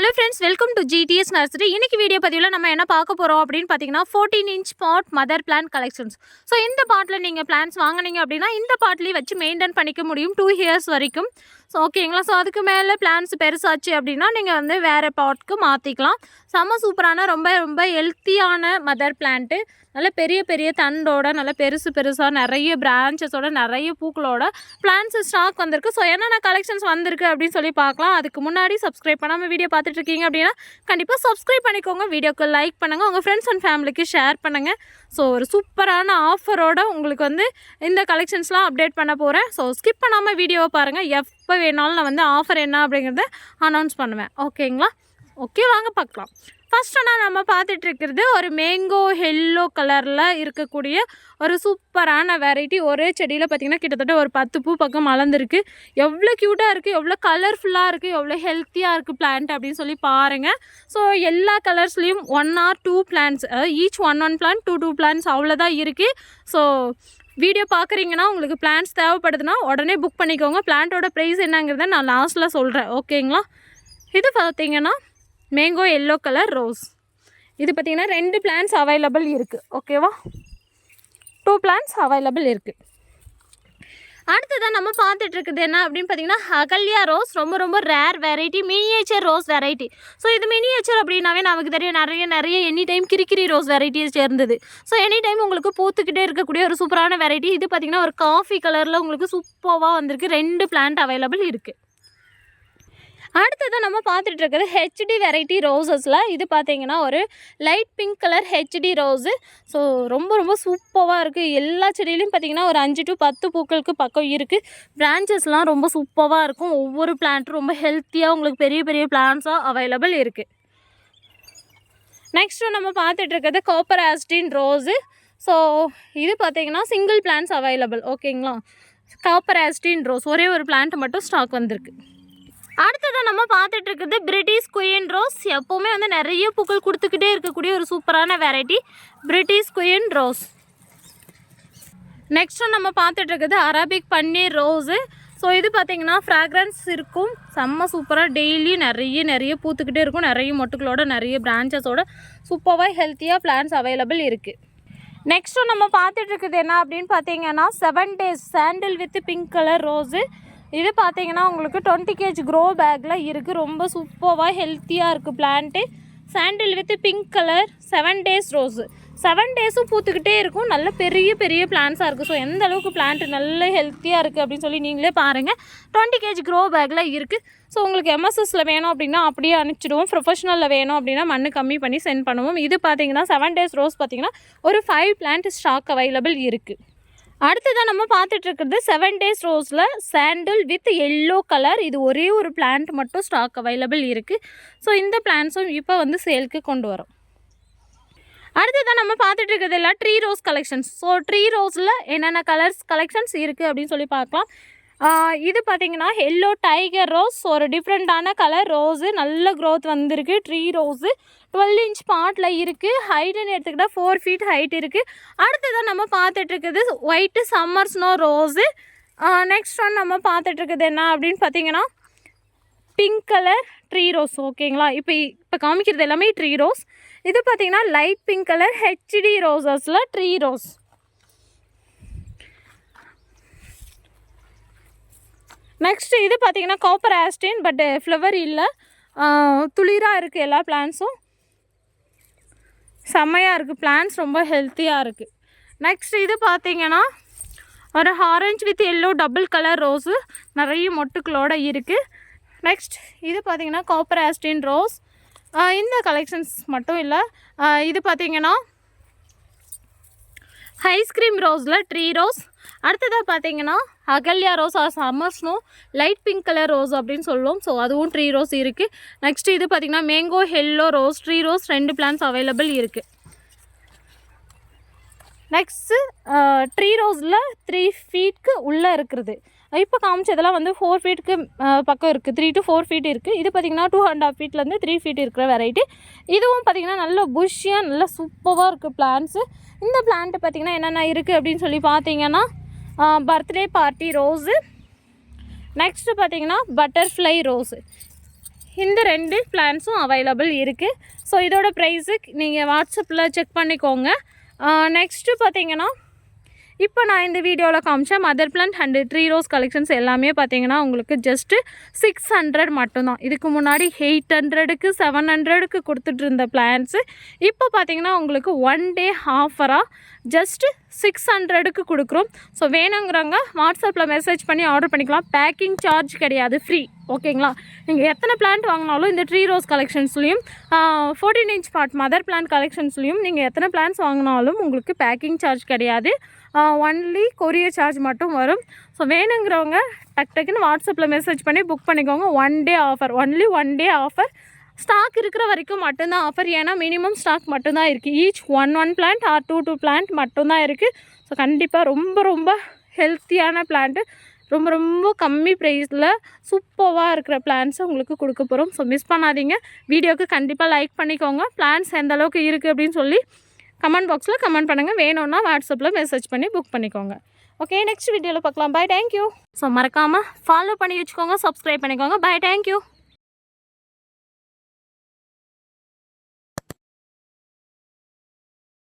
Hello friends welcome to GDS nursery இன்னைக்கு video பதிவில் நம்ம என்ன பார்க்க போகிறோம் அப்படின்னு பார்த்தீங்கன்னா fourteen inch pot mother plant collections so இந்த பாட்டில் நீங்கள் பிளான்ஸ் வாங்குனீங்க அப்படின்னா இந்த பாட்லேயே வச்சு மெயின்டைன் பண்ணிக்க முடியும் டூ இயர்ஸ் வரைக்கும். ஸோ ஓகேங்களா ஸோ அதுக்கு மேலே பிளான்ஸ் பெருசாச்சு அப்படின்னா நீங்கள் வந்து வேறு பாட்க்கு மாற்றிக்கலாம் செம்ம சூப்பரான ரொம்ப ரொம்ப ஹெல்த்தியான மதர் பிளான்ட்டு நல்ல பெரிய பெரிய தண்டோட நல்ல பெருசு பெருசாக நிறைய பிரான்ச்சஸோட நிறைய பூக்களோட பிளான்ஸ் ஸ்டாக் வந்திருக்கு. ஸோ என்னென்ன கலெக்ஷன்ஸ் வந்திருக்கு அப்படின்னு சொல்லி பார்க்கலாம். அதுக்கு முன்னாடி சப்ஸ்கிரைப் பண்ணாமல் வீடியோ பார்த்துட்டு இருக்கீங்க அப்படின்னா கண்டிப்பாக சப்ஸ்கிரைப் பண்ணிக்கோங்க. வீடியோக்கு லைக் பண்ணுங்கள் உங்கள் ஃப்ரெண்ட்ஸ் அண்ட் ஃபேமிலிக்கு ஷேர் பண்ணுங்கள் ஸோ ஒரு சூப்பரான ஆஃபரோட உங்களுக்கு வந்து இந்த கலெக்ஷன்ஸ்லாம் அப்டேட் பண்ண போகிறேன் ஸோ ஸ்கிப் பண்ணாமல் வீடியோவை பாருங்கள் எஃப் எப்போ வேணாலும் நான் வந்து ஆஃபர் என்ன அப்படிங்கிறத அனௌன்ஸ் பண்ணுவேன். ஓகேங்களா ஓகே வாங்க பார்க்கலாம். ஃபஸ்ட்டு ஆனால் நம்ம பார்த்துட்டு இருக்கிறது ஒரு மேங்கோ எல்லோ கலரில் இருக்கக்கூடிய ஒரு சூப்பரான வெரைட்டி ஒரே செடியில் பார்த்திங்கன்னா கிட்டத்தட்ட ஒரு பத்து பூ பக்கம் மலர்ந்துருக்கு. எவ்வளோ க்யூட்டாக இருக்குது எவ்வளோ கலர்ஃபுல்லாக இருக்குது எவ்வளோ ஹெல்த்தியாக இருக்குது பிளான்ட் அப்படின்னு சொல்லி பாருங்கள் ஸோ எல்லா கலர்ஸ்லேயும் ஒன் ஆர் டூ பிளான்ஸ் அதாவது each one one plant two two plants அவ்வளோதான் இருக்குது ஸோ வீடியோ பார்க்குறீங்கன்னா உங்களுக்கு பிளான்ஸ் தேவைப்படுதுன்னா உடனே புக் பண்ணிக்கோங்க. பிளான்ட்டோட ப்ரைஸ் என்னங்கிறத நான் லாஸ்ட்டில் சொல்கிறேன் ஓகேங்களா இது பார்த்தீங்கன்னா மேங்கோ எல்லோ கலர் ரோஸ் இது பார்த்தீங்கன்னா ரெண்டு பிளான்ஸ் அவைலபிள் இருக்குது ஓகேவா டூ பிளான்ஸ் அவைலபிள் இருக்குது அடுத்ததான் நம்ம பார்த்துட்ருக்குது என்ன அப்படின்னு பார்த்தீங்கன்னா அகல்யா ரோஸ் ரொம்ப ரொம்ப rare variety miniature rose variety so இது மினியேச்சர் அப்படின்னாவே நமக்கு தெரியும் நிறைய நிறைய எனி டைம் கிரிக்கிரி ரோஸ் வெரைட்டியை சேர்ந்தது. ஸோ எனி டைம் உங்களுக்கு பூத்துக்கிட்டே இருக்கக்கூடிய ஒரு சூப்பரான வெரைட்டி இது பார்த்திங்கன்னா ஒரு காஃபி கலரில் உங்களுக்கு சூப்பராக வந்திருக்கு. ரெண்டு பிளான்ட் அவைலபிள் இருக்குது அடுத்ததான் நம்ம பார்த்துட்டு இருக்கிறது ஹெச்டி வெரைட்டி ரோசஸில் இது பார்த்தீங்கன்னா ஒரு light pink colour HT rose so ரொம்ப ரொம்ப சூப்பராக இருக்குது எல்லா செடியிலையும் பார்த்தீங்கன்னா ஒரு அஞ்சு டு பத்து பூக்களுக்கு பக்கம் இருக்குது பிரான்ச்சஸ்லாம் ரொம்ப சூப்பராக இருக்கும். ஒவ்வொரு பிளான்ட்டும் ரொம்ப ஹெல்த்தியாக உங்களுக்கு பெரிய பெரிய பிளான்ஸாக அவைலபிள் இருக்குது நெக்ஸ்ட்டு நம்ம பார்த்துட்டு இருக்கிறது காப்பர் ஆஸ்டின் ரோஸு ஸோ இது பார்த்தீங்கன்னா சிங்கிள் பிளான்ஸ் அவைலபிள் ஓகேங்களா காப்பர் ஆஸ்டின் ரோஸ் ஒரே ஒரு பிளான்ட் மட்டும் ஸ்டாக் வந்திருக்கு. அடுத்ததான் நம்ம பார்த்துட்டு இருக்கிறது பிரிட்டிஷ் குயின் ரோஸ் எப்போவுமே வந்து நிறைய பூக்கள் கொடுத்துக்கிட்டே இருக்கக்கூடிய ஒரு சூப்பரான variety British queen rose next நம்ம பார்த்துட்டு இருக்கிறது அரபிக் பன்னீர் ரோஸு ஸோ இது பார்த்திங்கன்னா ஃப்ராக்ரன்ஸ் இருக்கும். செம்ம சூப்பராக டெய்லி நிறைய நிறைய பூத்துக்கிட்டே இருக்கும். நிறைய மொட்டுக்களோட நிறைய பிரான்ச்சஸோட சூப்பராக ஹெல்த்தியாக பிளான்ஸ் அவைலபிள் இருக்குது நெக்ஸ்ட்டு நம்ம பார்த்துட்டு இருக்குது என்ன அப்படின்னு பார்த்தீங்கன்னா செவன் டேஸ் சாண்டில் வித் பிங்க் கலர் ரோஸு இது பார்த்தீங்கன்னா உங்களுக்கு டுவெண்ட்டி கேஜ் க்ரோ பேக்கில் இருக்குது ரொம்ப சூப்பராக ஹெல்த்தியாக இருக்குது plant sandal with pink colour seven days rose seven டேஸும் பூத்துக்கிட்டே இருக்கும். நல்ல பெரிய பெரிய பிளான்ஸாக இருக்குது ஸோ எந்த அளவுக்கு பிளான்ட் நல்ல ஹெல்த்தியாக இருக்குது அப்படின்னு சொல்லி நீங்களே பாருங்கள் டுவெண்ட்டி கேஜி க்ரோ பேக்கில் இருக்குது ஸோ உங்களுக்கு எம்எஸ்எஸில் வேணும் அப்படின்னா அப்படியே அனுப்பிச்சிடுவோம். ப்ரொஃபஷனலில் வேணும் அப்படின்னா மண் கம்மி பண்ணி சென்ட் பண்ணுவோம். இது பார்த்தீங்கன்னா செவன் டேஸ் ரோஸ் பார்த்தீங்கன்னா ஒரு ஃபைவ் பிளான்ட் ஸ்டாக் அவைலபிள் இருக்குது அடுத்ததான் நம்ம பார்த்துட்டு இருக்கிறது செவன் டேஸ் ரோஸில் சாண்டில் வித் எல்லோ கலர் இது ஒரே ஒரு பிளான்ட் மட்டும் ஸ்டாக் அவைலபிள் இருக்குது ஸோ இந்த பிளான்ஸும் இப்போ வந்து சேலுக்கு கொண்டு வரோம். அடுத்ததான் நம்ம பார்த்துட்டு இருக்கிறது எல்லாம் tree rose collections so tree ரோஸில் என்னென்ன கலர்ஸ் கலெக்ஷன்ஸ் இருக்குது அப்படின்னு சொல்லி பார்க்கலாம். இது பார்த்தீங்கன்னா எல்லோ டைகர் ரோஸ் ஒரு டிஃப்ரெண்ட்டான கலர் ரோஸு நல்ல க்ரோத் வந்திருக்கு. ட்ரீ ரோஸு டுவெல் இன்ச் பாட்டில் இருக்குது ஹைட்டுன்னு எடுத்துக்கிட்டால் ஃபோர் ஃபீட் ஹைட் இருக்குது அடுத்ததான் நம்ம பார்த்துட்ருக்குது white summer snow rose next one நம்ம பார்த்துட்ருக்குது என்ன அப்படின்னு பார்த்தீங்கன்னா பிங்க் கலர் ட்ரீ ரோஸ் ஓகேங்களா இப்போ இப்போ காமிக்கிறது எல்லாமே ட்ரீ ரோஸ் இது பார்த்தீங்கன்னா லைட் பிங்க் கலர் ஹெச்டி ரோஸஸில் ட்ரீ ரோஸ் நெக்ஸ்ட் இது பார்த்திங்கன்னா காப்பர் ஆஸ்டின் பட் ஃப்ளவர் இல்லை. துளிராக இருக்குது எல்லா பிளான்ஸும் செம்மையாக இருக்குது பிளான்ஸ் ரொம்ப ஹெல்த்தியாக இருக்குது நெக்ஸ்ட் இது பார்த்தீங்கன்னா ஒரு orange with yellow double colour rose நிறைய மொட்டுக்களோட இருக்குது நெக்ஸ்ட் இது பார்த்தீங்கன்னா காப்பர் ஆஸ்டின் ரோஸ் இந்த கலெக்ஷன்ஸ் மட்டும் இல்லை. இது பார்த்தீங்கன்னா ஐஸ்கிரீம் ரோஸில் ட்ரீ ரோஸ் அடுத்ததாக பார்த்தீங்கன்னா Ahalya rose or summer snow light pink colour rose அப்படின்னு சொல்லுவோம். ஸோ அதுவும் ட்ரீ ரோஸ் இருக்குது நெக்ஸ்ட் இது பார்த்தீங்கன்னா mango yellow rose tree rose ரெண்டு பிளான்ஸ் அவைலபிள் இருக்குது நெக்ஸ்ட்டு ட்ரீ ரோஸில் த்ரீ ஃபீட்க்கு உள்ளே இருக்கிறது. இப்போ காமிச்சதெல்லாம் வந்து ஃபோர் ஃபீட்டுக்கு பக்கம் இருக்குது த்ரீ டு ஃபோர் ஃபீட் இருக்குது இது பார்த்திங்கன்னா டூ அண்ட் ஆஃப் ஃபீட்லேருந்து த்ரீ ஃபீட் இருக்கிற வெரைட்டி இதுவும் பார்த்திங்கன்னா நல்ல புஷ்ஷியாக நல்ல சூப்பராக இருக்குது பிளான்ஸு இந்த பிளான்ட்டு பார்த்திங்கன்னா என்னென்ன இருக்குது அப்படின்னு சொல்லி பார்த்தீங்கன்னா பர்த்டே பார்ட்டி ரோஸு நெக்ஸ்ட்டு பார்த்தீங்கன்னா பட்டர்ஃப்ளை ரோஸு இந்த ரெண்டு பிளான்ஸும் அவைலபிள் இருக்குது ஸோ இதோட ப்ரைஸு நீங்கள் வாட்ஸ்அப்பில் செக் பண்ணிக்கோங்க. நெக்ஸ்ட்டு பார்த்தீங்கன்னா இப்போ நான் இந்த வீடியோவில் காமிச்சேன் mother plant and tree rose collections எல்லாமே பார்த்தீங்கன்னா உங்களுக்கு ஜஸ்ட்டு சிக்ஸ் ஹண்ட்ரட் மட்டும்தான். இதுக்கு முன்னாடி எயிட் ஹண்ட்ரடுக்கு செவன் ஹண்ட்ரடுக்கு கொடுத்துட்டு இருந்த பிளான்ஸு இப்போ பார்த்தீங்கன்னா உங்களுக்கு ஒன் டே ஆஃபராக ஜஸ்ட்டு சிக்ஸ் ஹண்ட்ரடுக்கு கொடுக்குறோம். ஸோ வேணுங்கிறவங்க வாட்ஸ்அப்பில் மெசேஜ் பண்ணி ஆர்டர் பண்ணிக்கலாம். பேக்கிங் சார்ஜ் கிடையாது ஃப்ரீ ஓகேங்களா? நீங்கள் எத்தனை பிளான்ட் வாங்கினாலும் இந்த tree rose கலெக்ஷன்ஸ்லேயும் fourteen inch pot mother plant கலெக்ஷன்ஸ்லேயும் நீங்கள் எத்தனை பிளான்ஸ் வாங்கினாலும் உங்களுக்கு பேக்கிங் சார்ஜ் கிடையாது. ஒன்லி கொரியர் சார்ஜ் மட்டும் வரும். ஸோ வேணுங்கிறவங்க டக் டக்குன்னு வாட்ஸ்அப்பில் மெசேஜ் பண்ணி புக் பண்ணிக்கோங்க. One day offer only one day offer stock இருக்கிற வரைக்கும் மட்டும்தான் ஆஃபர் ஏன்னா மினிமம் ஸ்டாக் மட்டும்தான் இருக்குது each one one plant or two two plant மட்டும்தான் இருக்குது ஸோ கண்டிப்பாக ரொம்ப ரொம்ப ஹெல்த்தியான பிளான்ட்டு ரொம்ப ரொம்ப கம்மி ப்ரைஸில் சூப்பராக இருக்கிற பிளான்ஸை உங்களுக்கு கொடுக்க போகிறோம் ஸோ மிஸ் பண்ணாதீங்க. வீடியோக்கு கண்டிப்பாக லைக் பண்ணிக்கோங்க. பிளான்ஸ் எந்த அளவுக்கு இருக்குது அப்படின்னு சொல்லி கமெண்ட் பாக்ஸில் கமெண்ட் பண்ணுங்கள் வேணும்னா வாட்ஸ்அப்பில் மெசேஜ் பண்ணி புக் பண்ணிக்கோங்க. ஓகே நெக்ஸ்ட் வீடியோவில் பார்க்கலாம். பை தேங்க்யூ ஸோ மறக்காமல் ஃபாலோ பண்ணி வச்சுக்கோங்க. சப்ஸ்கிரைப் பண்ணிக்கோங்க. By thank you